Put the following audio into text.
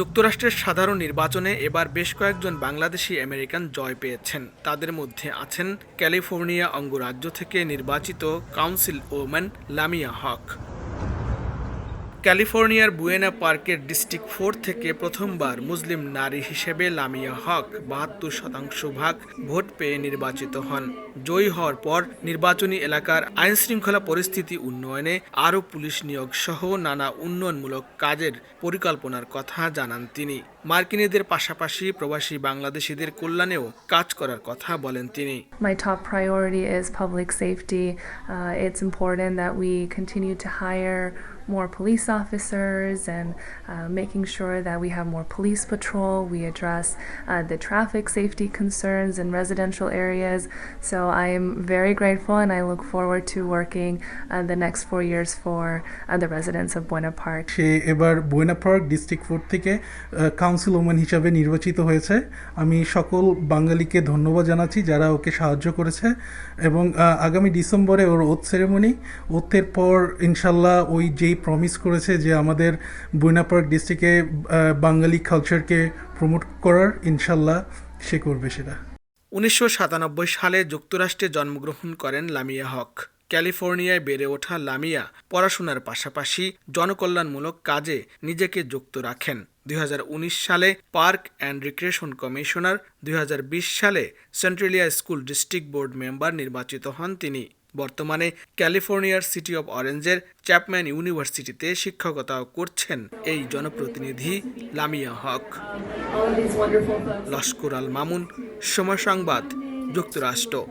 যুক্তরাষ্ট্রের সাধারণ নির্বাচনে এবার বেশ কয়েকজন বাংলাদেশি আমেরিকান জয় পেয়েছেন। তাদের মধ্যে আছেন ক্যালিফোর্নিয়া অঙ্গরাজ্য থেকে নির্বাচিত কাউন্সিল ওম্যান লামিয়া হক। ক্যালিফোর্নিয়ার বুয়েনা পার্কের ডিস্ট্রিক্ট ফোর থেকে প্রথমবার মুসলিম নারী হিসেবে লামিয়া হক বাহাত্তর শতাংশ ভাগ ভোট পেয়ে নির্বাচিত হন। জয়ী হওয়ার পর নির্বাচনী এলাকার আইনশৃঙ্খলা পরিস্থিতি উন্নয়নে আরও পুলিশ নিয়োগ সহ নানা উন্নয়নমূলক কাজের পরিকল্পনার কথা জানান তিনি। মার্কিনীদের পাশাপাশি প্রবাসী বাংলাদেশিদের কল্যাণেও কাজ করার কথা বলেন তিনি। Top priority is public safety. Uh, it's important that we continue to hire more police officers and uh, making sure that we have more police patrol. We address uh, the traffic safety concerns in residential areas. So I am very grateful and I look forward to working uh, the next four years for uh, the residents of Buena Park. সে এবার Buena Park district four থেকে council woman হিসাবে নির্বাচিত হয়েছে আমি সকল বাঙালিকে ধন্যবাদ জানাচ্ছি যারা ওকে সাহায্য করেছে এবং আগামী ডিসেম্বরে ওর ওথ সেরেমনি ওথের পর ইনশাল্লাহ ওই যেই প্রমিস করেছে যে আমাদের বুয়েনা পার্ক ডিস্ট্রিক্টে বাঙালি কালচারকে প্রমোট করার ইনশাল্লাহ সে করবে সেটা। উনিশশো সাতানব্বই সালে যুক্তরাষ্ট্রে জন্মগ্রহণ করেন লামিয়া হক। ক্যালিফোর্নিয়ায় বেড়ে ওঠা লামিয়া পড়াশোনার পাশাপাশি জনকল্যাণমূলক কাজে নিজেকে যুক্ত রাখেন। দুই হাজার উনিশ সালে পার্ক অ্যান্ড রিক্রিয়েশন কমিশনার, দুই হাজার বিশ সালে Centralia school district board member নির্বাচিত হন তিনি। বর্তমানে ক্যালিফোর্নিয়ার সিটি অব অরেঞ্জের চ্যাপম্যান ইউনিভার্সিটিতে শিক্ষকতাও করছেন এই জনপ্রতিনিধি লামিয়া হক। লস্কর আল মামুন, সময় সংবাদ, যুক্তরাষ্ট্র।